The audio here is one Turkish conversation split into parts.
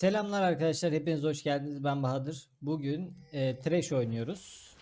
Selamlar arkadaşlar, hepiniz hoş geldiniz. Ben Bahadır. Bugün e, Trash oynuyoruz.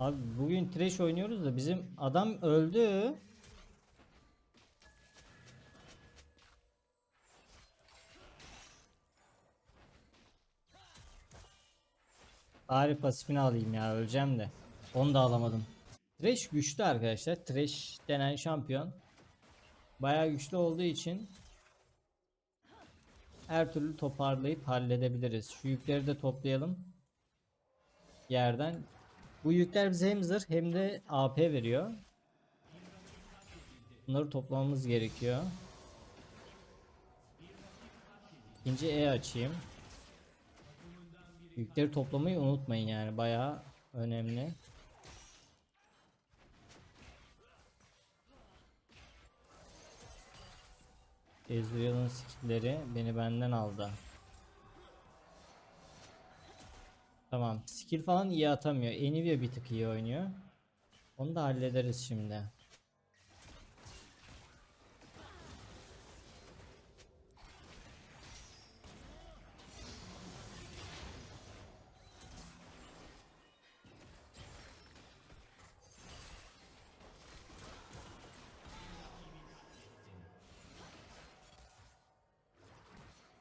Abi bugün Trash oynuyoruz da bizim adam öldü. Bari pasifini alayım ya öleceğim de. Onu da alamadım. Thresh güçlü arkadaşlar. Thresh denen şampiyon. Bayağı güçlü olduğu için her türlü toparlayıp halledebiliriz. Şu yükleri de toplayalım. Yerden. Bu yükler bize hem zırh hem de AP veriyor. Bunları toplamamız gerekiyor. İkinci E açayım. Yükleri toplamayı unutmayın yani bayağı önemli. Ezreal'ın skillleri beni benden aldı. Tamam. Skill falan iyi atamıyor. Enivia bir tık iyi oynuyor. Onu da hallederiz şimdi.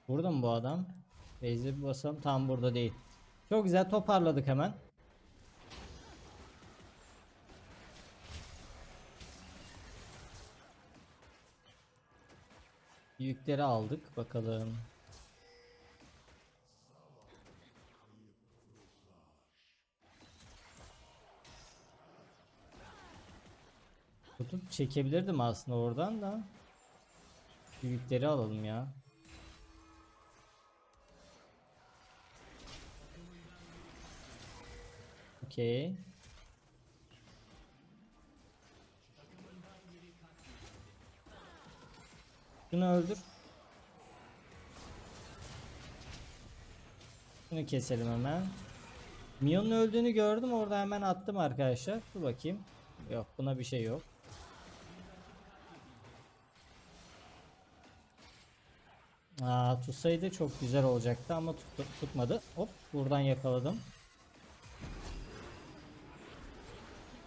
Burada mı bu adam? Base'e bir basalım. Tam burada değil. Çok güzel toparladık hemen. Yükleri aldık. Bakalım. Tutup çekebilirdim aslında oradan da. Yükleri alalım ya. Okey. Şunu öldür. Şunu keselim hemen. Mion'un öldüğünü gördüm orada hemen attım arkadaşlar. Dur bakayım. Yok buna bir şey yok. Aa, tutsaydı çok güzel olacaktı ama tuttu, tutmadı. Hop buradan yakaladım.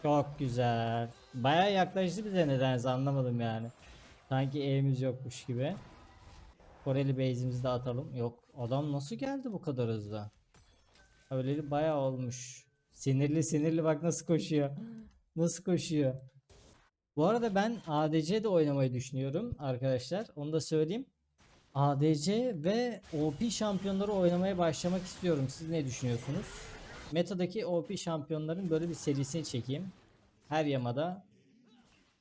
Çok güzel. Baya yaklaştı bize nedense anlamadım yani. Sanki evimiz yokmuş gibi. Koreli base'imizi de atalım. Yok adam nasıl geldi bu kadar hızlı? Öyleli baya olmuş. Sinirli sinirli bak nasıl koşuyor. Nasıl koşuyor. Bu arada ben ADC de oynamayı düşünüyorum arkadaşlar. Onu da söyleyeyim. ADC ve OP şampiyonları oynamaya başlamak istiyorum. Siz ne düşünüyorsunuz? Meta'daki OP şampiyonların böyle bir serisini çekeyim. Her yamada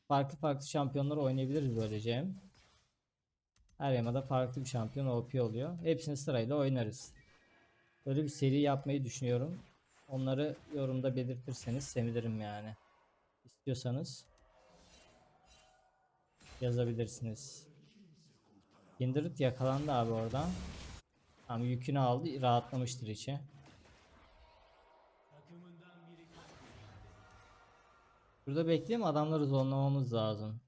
farklı farklı şampiyonlar oynayabiliriz böylece. Her yamada farklı bir şampiyon OP oluyor. Hepsini sırayla oynarız. Böyle bir seri yapmayı düşünüyorum. Onları yorumda belirtirseniz sevinirim yani. İstiyorsanız yazabilirsiniz. Kindred yakalandı abi oradan. Tam yükünü aldı rahatlamıştır içi. Burada bekleyelim adamları zonlamamız lazım.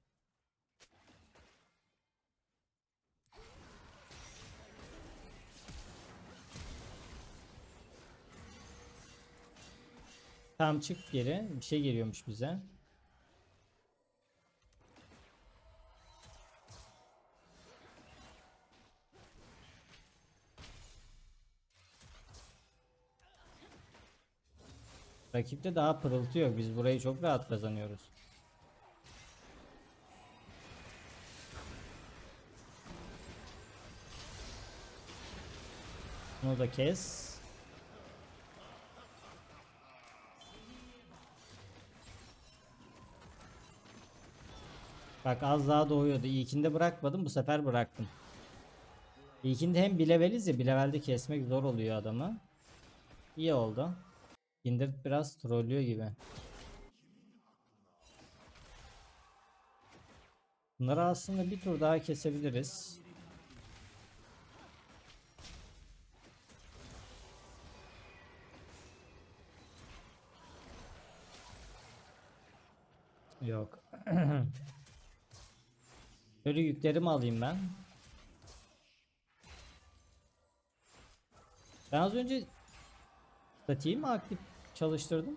Tam çık geri. Bir şey geliyormuş bize. Rakipte daha pırıltı yok. Biz burayı çok rahat kazanıyoruz. Bunu da kes. Bak az daha doğuyordu. İlkinde bırakmadım. Bu sefer bıraktım. İlkinde hem bileveliz ya. Bilevelde kesmek zor oluyor adamı. İyi oldu. Kindred biraz trollüyor gibi. Bunları aslında bir tur daha kesebiliriz. Yok. Böyle yüklerimi alayım ben. Ben az önce statiği mi aktif çalıştırdım?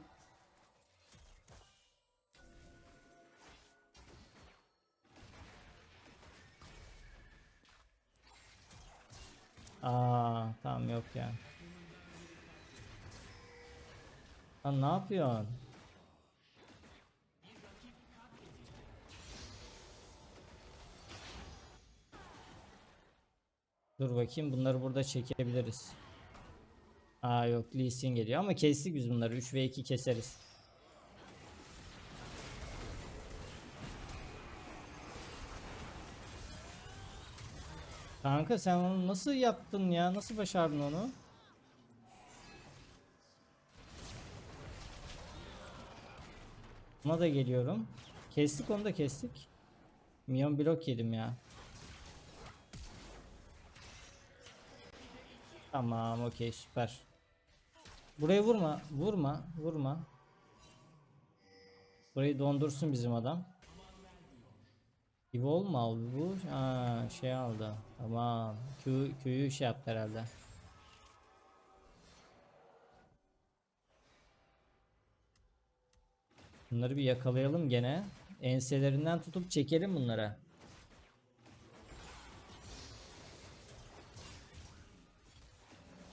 Aa, tamam yok ya. Lan ne yapıyorsun? Dur bakayım bunları burada çekebiliriz. Aa yok Lee Sin geliyor ama kestik biz bunları 3 ve 2 keseriz. Kanka sen onu nasıl yaptın ya? Nasıl başardın onu? Buna da geliyorum. Kestik onu da kestik. Minyon blok yedim ya. Tamam okey süper. Burayı vurma vurma vurma. Burayı dondursun bizim adam. Evol mu aldı bu? Ha, şey aldı. Tamam. Q, Q'yu şey yaptı herhalde. Bunları bir yakalayalım gene. Enselerinden tutup çekelim bunlara.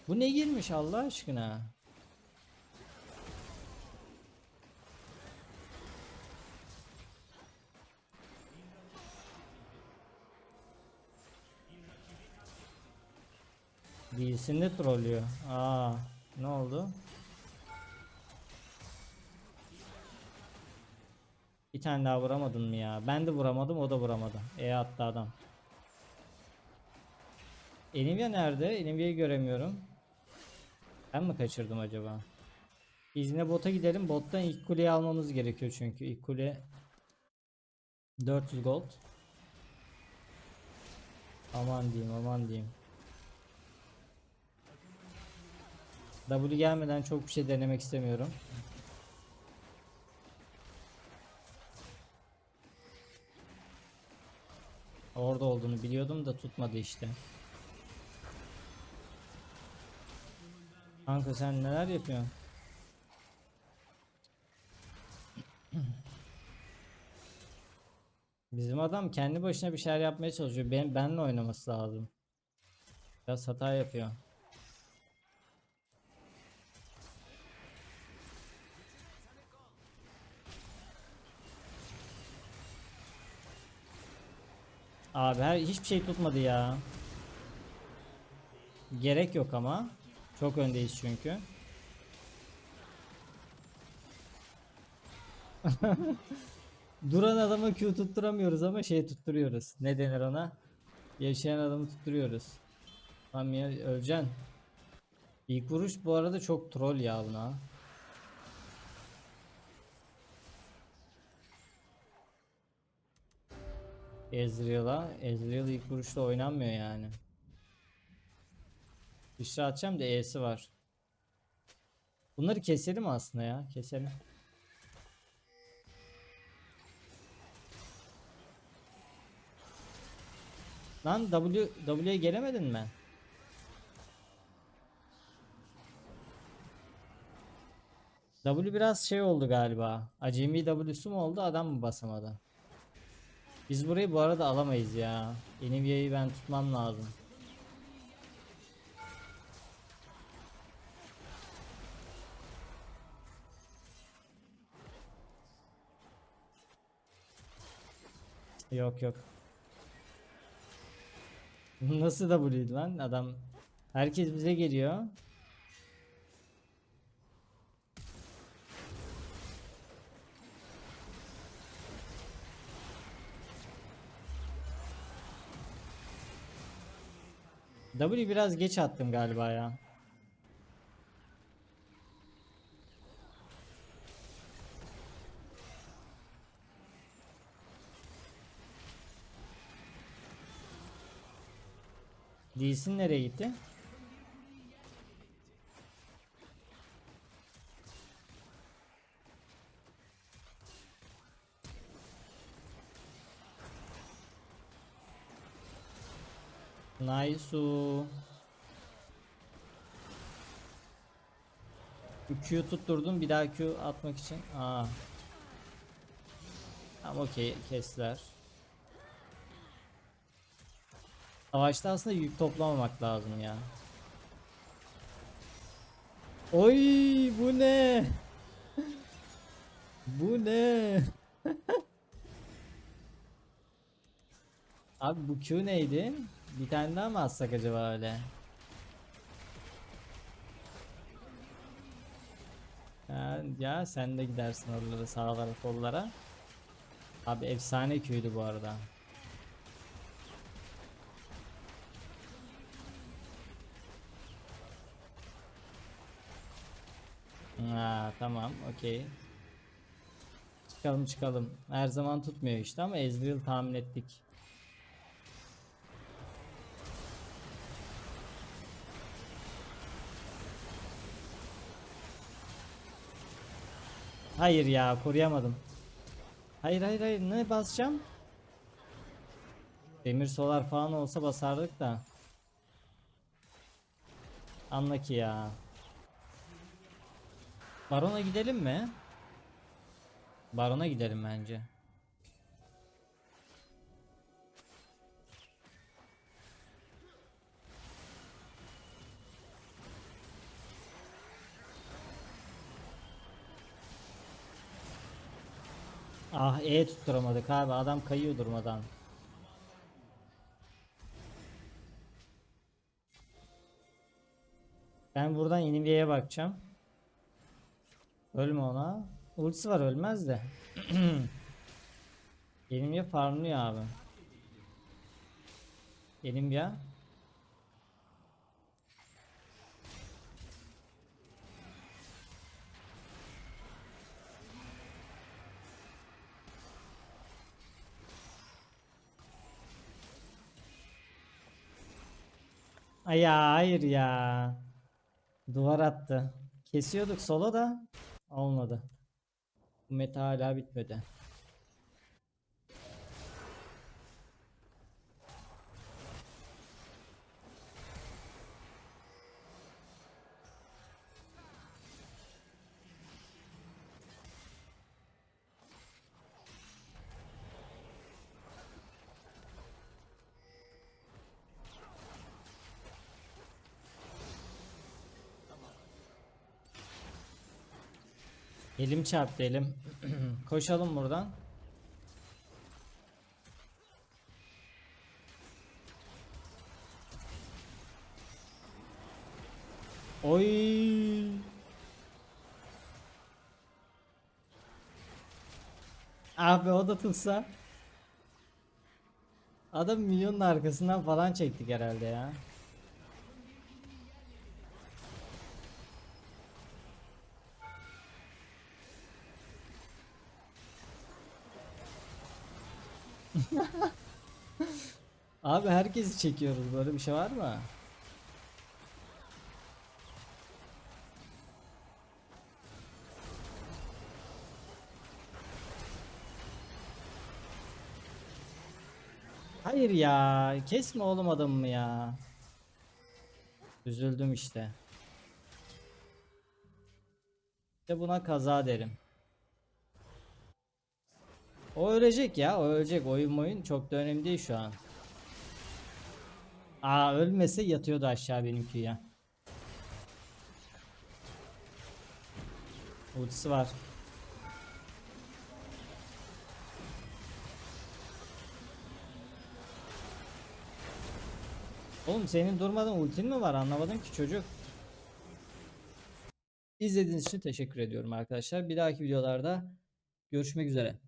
Bu ne girmiş Allah aşkına? Değilsin de trollüyor. Aa, ne oldu? Bir tane daha vuramadın mı ya? Ben de vuramadım, o da vuramadı. E attı adam. Enivia nerede? Enivia'yı göremiyorum. Ben mi kaçırdım acaba? İzne bota gidelim. Bottan ilk kuleyi almamız gerekiyor çünkü. ilk kule 400 gold. Aman diyeyim, aman diyeyim. W gelmeden çok bir şey denemek istemiyorum. Orada olduğunu biliyordum da tutmadı işte. Kanka sen neler yapıyorsun? Bizim adam kendi başına bir şeyler yapmaya çalışıyor. Ben benle oynaması lazım. Biraz hata yapıyor. Abi her hiçbir şey tutmadı ya. Gerek yok ama. Çok öndeyiz çünkü. Duran adama Q tutturamıyoruz ama şey tutturuyoruz. Ne denir ona? Yaşayan adamı tutturuyoruz. Tamam ya öleceksin. İlk vuruş bu arada çok troll ya buna. Ezreal'a. Ezreal ilk vuruşta oynanmıyor yani. Dışarı atacağım da E'si var. Bunları keselim aslında ya. Keselim. Lan W W'ye gelemedin mi? W biraz şey oldu galiba. Acemi W'su mu oldu adam mı basamadı? Biz burayı bu arada alamayız ya. Enivia'yı ben tutmam lazım. Yok yok. Nasıl W'ydu lan adam? Herkes bize geliyor. W biraz geç attım galiba ya. Lee'sin nereye gitti? Nice. Q tutturdum bir daha Q atmak için. Aa. Tamam okey kestiler. Savaşta aslında yük toplamamak lazım ya. Oy bu ne? bu ne? Abi bu Q neydi? Bir tane daha mı atsak acaba öyle? Ya, ya sen de gidersin oralara sağlara sollara. Abi efsane Q'ydu bu arada. Ha tamam okey. Çıkalım çıkalım. Her zaman tutmuyor işte ama Ezreal tahmin ettik. Hayır ya koruyamadım. Hayır hayır hayır ne basacağım? Demir solar falan olsa basardık da. Anla ki ya. Barona gidelim mi? Barona gidelim bence. Ah E tutturamadık abi adam kayıyor durmadan. Ben buradan Invia'ya bakacağım. Ölme ona. Ultisi var ölmez de. Enivia farmlıyor abi. Enivia. Ay ya hayır ya. Duvar attı. Kesiyorduk solo da olmadı. Bu meta hala bitmedi. Elim çarptı elim. Koşalım buradan. Oy. Abi o da tutsa. Adam milyonun arkasından falan çektik herhalde ya. Abi herkesi çekiyoruz böyle bir şey var mı? Hayır ya kesme oğlum adamımı ya. Üzüldüm işte. İşte buna kaza derim. O ölecek ya o ölecek oyun oyun çok da önemli değil şu an. Aa ölmese yatıyordu aşağı benimki ya. Ultisi var. Oğlum senin durmadan ultin mi var anlamadım ki çocuk. İzlediğiniz için teşekkür ediyorum arkadaşlar. Bir dahaki videolarda görüşmek üzere.